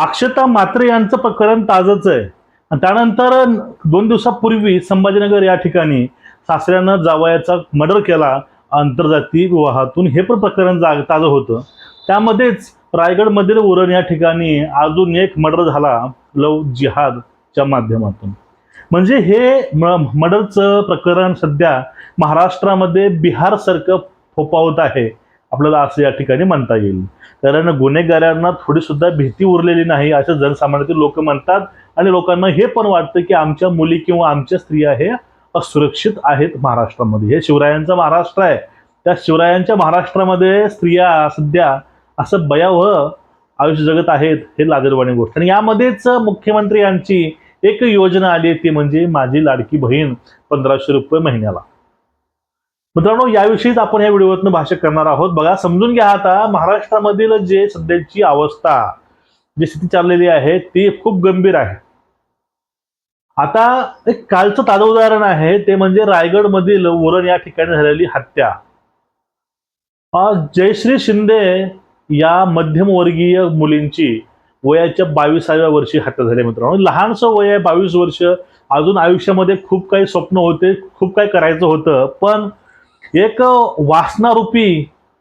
अक्षता मात्रे यांचं प्रकरण ताजंच आहे. त्यानंतर दोन दिवसापूर्वी संभाजीनगर या ठिकाणी सासऱ्यानं जावयाचा मर्डर केला. आंतरजातीय विवाहातून हे पण प्रकरण जाग ताजं होतं. त्यामध्येच रायगडमधील उरण या ठिकाणी अजून एक मर्डर झाला लव जिहादच्या माध्यमातून. म्हणजे हे मर्डरचं प्रकरण सध्या महाराष्ट्रामध्ये बिहारसारखं फोपावत आहे. आपल्याला असं या ठिकाणी म्हणता येईल. कारण गुन्हेगारांना थोडीसुद्धा भीती उरलेली नाही असं जनसामान्यातील लोक म्हणतात. आणि लोकांना हे पण वाटतं की आमच्या मुली किंवा आमच्या स्त्रिया हे असुरक्षित आहेत महाराष्ट्रामध्ये. हे शिवरायांचा महाराष्ट्र आहे. त्या शिवरायांच्या महाराष्ट्रामध्ये स्त्रिया सध्या असं भयावह आयुष्य जगत आहेत हे लाजरवाणी गोष्ट. आणि यामध्येच मुख्यमंत्री यांची एक योजना आली ती म्हणजे माझी लाडकी बहीण पंधराशे रुपये महिन्याला. मित्रांनो याविषयीच आपण या व्हिडिओतनं भाष्य करणार आहोत. बघा समजून घ्या आता महाराष्ट्रामधील जे सध्याची अवस्था जी स्थिती चाललेली आहे ती खूप गंभीर आहे. आता एक कालचं ताजं उदाहरण आहे ते म्हणजे रायगडमधील वरण या ठिकाणी झालेली हत्या. जयश्री शिंदे या मध्यमवर्गीय मुलींची वयाच्या बावीसाव्या वर्षी हत्या झाली मित्रांनो. लहानसं वय आहे बावीस वर्ष. अजून आयुष्यामध्ये खूप काही स्वप्न होते खूप काही करायचं होतं पण एक वासनारूपी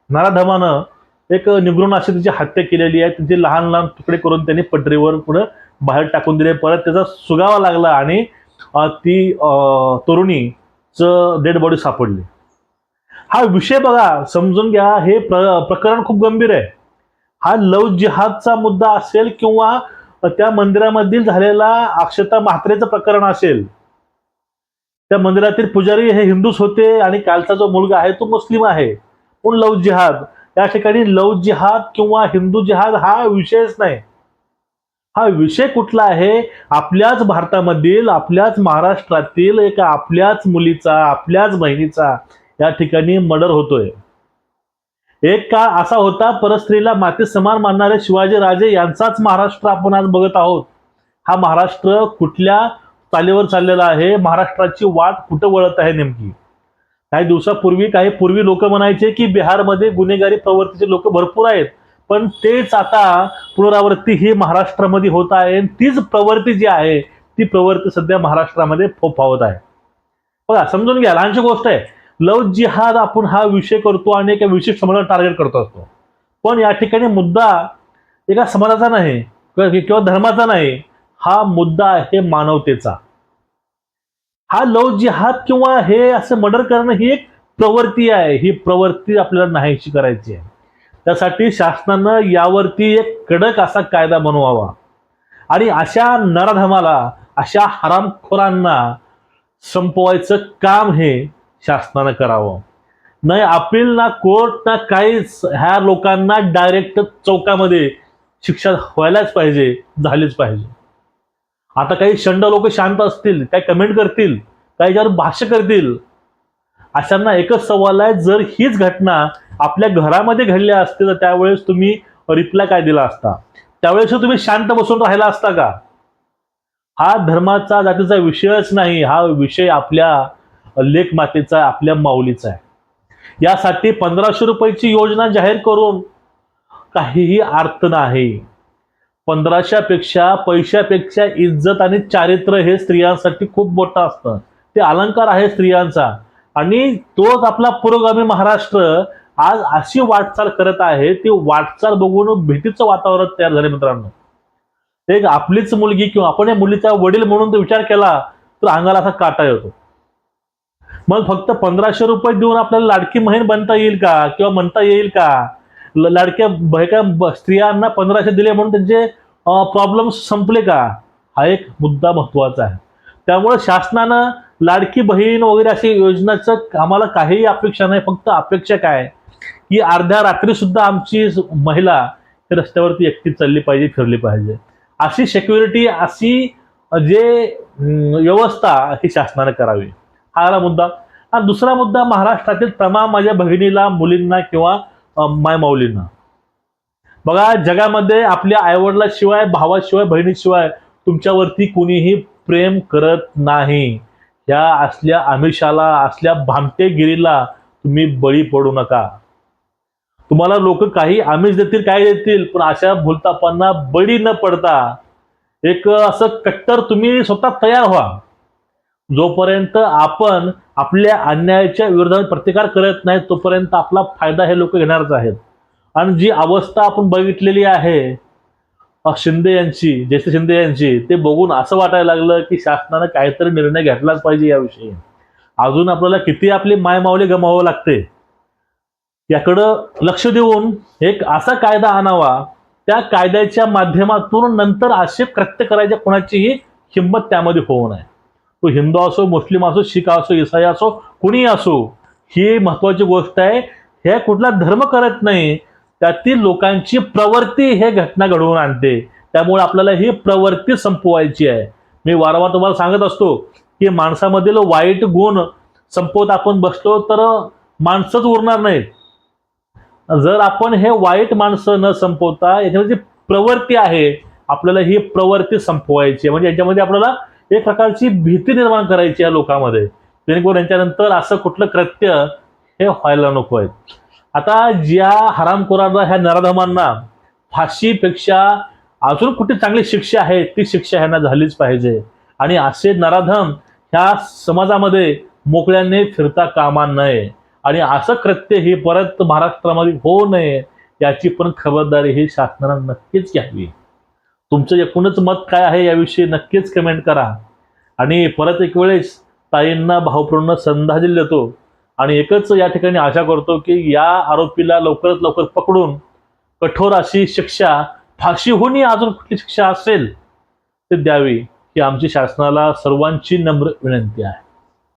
नराधमानं एक निगृण अशी तिची हत्या केलेली आहे. तिचे लहान लहान तुकडे करून त्यांनी पटरीवर पुढे बाहेर टाकून दिले. परत त्याचा सुगावा लागला आणि ती अं, तरुणीचं डेड बॉडी सापडली. हा विषय बघा समजून घ्या. हे प्र प्रकरण खूप गंभीर आहे. हा लव जिहादचा मुद्दा असेल किंवा त्या मंदिरामधील झालेला अक्षता म्हात्रेचं प्रकरण असेल त्या मंदिरातील पुजारी हे हिंदूच होते आणि कालचा जो मुलगा आहे तो मुस्लिम आहे. पण लव जिहाद? या ठिकाणी लव जिहाद किंवा हिंदू जिहाद हा विषयच नाही. हा विषय कुठला आहे? आपल्याच भारतामधील आपल्याच महाराष्ट्रातील एका आपल्याच मुलीचा आपल्याच बहिणीचा या ठिकाणी मर्डर होतोय. एक काळ असा होता परस्त्रीला माते समान मानणारे शिवाजी राजे यांचाच महाराष्ट्र आपण आज बघत आहोत. हा महाराष्ट्र कुठल्या चालीवर चाललेला आहे. महाराष्ट्राची वाट कुठं वळत आहे नेमकी? काही दिवसापूर्वी काही पूर्वी लोक म्हणायचे की बिहारमध्ये गुन्हेगारी प्रवृत्तीचे लोक भरपूर आहेत. पण तेच आता पुनरावृत्ती ही महाराष्ट्रामध्ये होत आहे आणि तीच प्रवृत्ती जी आहे ती प्रवृत्ती सध्या महाराष्ट्रामध्ये फोफावत आहे. बघा समजून घ्या लहानशी गोष्ट आहे. लव जिहाद आपण हा विषय करतो आणि एका विशिष्ट समाजाला टार्गेट करतो असतो. पण या ठिकाणी मुद्दा एका समाजाचा नाही किंवा धर्माचा नाही. हा मुद्दा आहे मानवतेचा. हा लव जिहाद किंवा हे असं मर्डर करणं ही एक प्रवृत्ती आहे. ही प्रवृत्ती आपल्याला नाहीशी करायची आहे. त्यासाठी शासनानं यावरती एक कडक असा कायदा बनवावा. आणि अशा नराधमाला अशा हरामखोरांना संपवायचं काम हे शासनानं करावं. नाही अपील ना कोर्ट ना काहीच ह्या लोकांना डायरेक्ट चौकामध्ये शिक्षा व्हायलाच पाहिजे झालीच पाहिजे. आता काही शंड लोक शांत असतील काही कमेंट करतील काही ज्यावर भाष्य करतील अशांना एकच सवाल आहे जर हीच घटना आपल्या घरामध्ये घडल्या असते तर त्यावेळेस तुम्ही रिप्लाय काय दिला असता? त्यावेळेस तुम्ही शांत बसून राहिला असता का? हा धर्माचा जातीचा विषयच नाही हा विषय आपल्या लेख मातेचा आपल्या माऊलीचा आहे. यासाठी पंधराशे रुपयाची योजना जाहीर करून काहीही अर्थ नाही. पंधराशेपेक्षा पैशापेक्षा इज्जत आणि चारित्र्य हे स्त्रियांसाठी खूप मोठं असतं. ते अलंकार आहे स्त्रियांचा. आणि तोच आपला पुरोगामी महाराष्ट्र आज अशी वाटचाल करत आहे ती वाटचाल बघून भीतीचं वातावरण तयार झाले मित्रांनो. एक आपलीच मुलगी किंवा आपण या मुलीचा वडील म्हणून विचार केला तर अंगाला असा काटा येतो. मग फक्त पंधराशे रुपये देऊन आपल्याला लाडकी बहीण बनता येईल का? किंवा म्हणता येईल का? लाडक्या बायका स्त्रियांना पंधराशे दिले म्हणून त्यांचे प्रॉब्लेम संपले का? हा एक मुद्दा महत्त्वाचा आहे. त्यामुळे शासनानं लाडकी बहीण वगैरे अशी योजनाचं आम्हाला काहीही अपेक्षा नाही फक्त अपेक्षा काय? की अर्ध्या रात्री सुद्धा आमची महिला रस्त्यावरती एकटी चालली पाहिजे फिरली पाहिजे. अशी सेक्युरिटी अशी जे व्यवस्था ही शासनानं करावी. हा मुद्दा. आणि दुसरा मुद्दा महाराष्ट्रातील तमाम माझ्या भगिनीला मुलींना किंवा मायमाऊलींना. बघा जगामध्ये आपल्या आईवडिलाशिवाय भावाशिवाय बहिणीशिवाय तुमच्यावरती कुणीही प्रेम करत नाही. या असल्या आमिषाला असल्या भामटेगिरीला तुम्ही बळी पडू नका. तुम्हाला लोक काही आमिष देतील काय देतील पण अशा भूलतापांना बळी न पडता एक असं कट्टर तुम्ही स्वतः तयार व्हा. जोपर्यंत आपण आपल्या अन्यायाच्या विरोधात प्रतिकार करत नाही तोपर्यंत आपला फायदा हे लोक घेणारच आहेत. आणि जी अवस्था आपण बघितलेली आहे शिंदे यांची ज्येष्ठ शिंदे यांची ते बघून असं वाटायला लागलं की शासनानं काहीतरी निर्णय घेतलाच पाहिजे याविषयी. अजून आपल्याला किती आपली मायमावली गमावं लागते याकडं लक्ष देऊन एक असा कायदा आणावा त्या कायद्याच्या माध्यमातून नंतर असे कृत्य करायच्या कोणाचीही हिंमत त्यामध्ये होऊ नये. तो हिंदू असो मुस्लिम असो शीख असो ईसाई असो कुणीही असो ही महत्वाची गोष्ट आहे. हे कुठला धर्म करत नाही त्यातील लोकांची प्रवृत्ती हे घटना घडवून आणते. त्यामुळे आपल्याला ही प्रवृत्ती संपवायची आहे. मी वारंवार तुम्हाला सांगत असतो की माणसामधील वाईट गुण संपवत आपण बसलो तर माणसंच उरणार नाहीत. जर आपण हे वाईट माणसं न संपवता याच्यामध्ये जी प्रवृत्ती आहे आपल्याला ही प्रवृत्ती संपवायची आहे. म्हणजे याच्यामध्ये आपल्याला एक प्रकारची भीती निर्माण करायची या लोकांमध्ये. जेणेकरून यांच्यानंतर असं कुठलं कृत्य हे व्हायला नको आहे. आता ज्या हरामखोरांना ह्या नराधमांना फाशीपेक्षा अजून कुठे चांगली शिक्षा आहे ती शिक्षा ह्यांना झालीच पाहिजे. आणि असे नराधम ह्या समाजामध्ये मोकळ्याने फिरता कामा नये. आणि असं कृत्य हे परत महाराष्ट्रामध्ये होऊ नये याची पण खबरदारी ही शासनानं नक्कीच घ्यावी. तुमचं एकूणच मत काय आहे याविषयी नक्कीच कमेंट करा. आणि परत एक वेळेस ताईंना भावपूर्ण संधाजी देतो आणि एकच या ठिकाणी आशा करतो की या आरोपीला लवकरात लवकर पकडून कठोर अशी शिक्षा फाशीहूनही अजून कुठली शिक्षा असेल ते द्यावी ही आमची शासनाला सर्वांची नम्र विनंती आहे.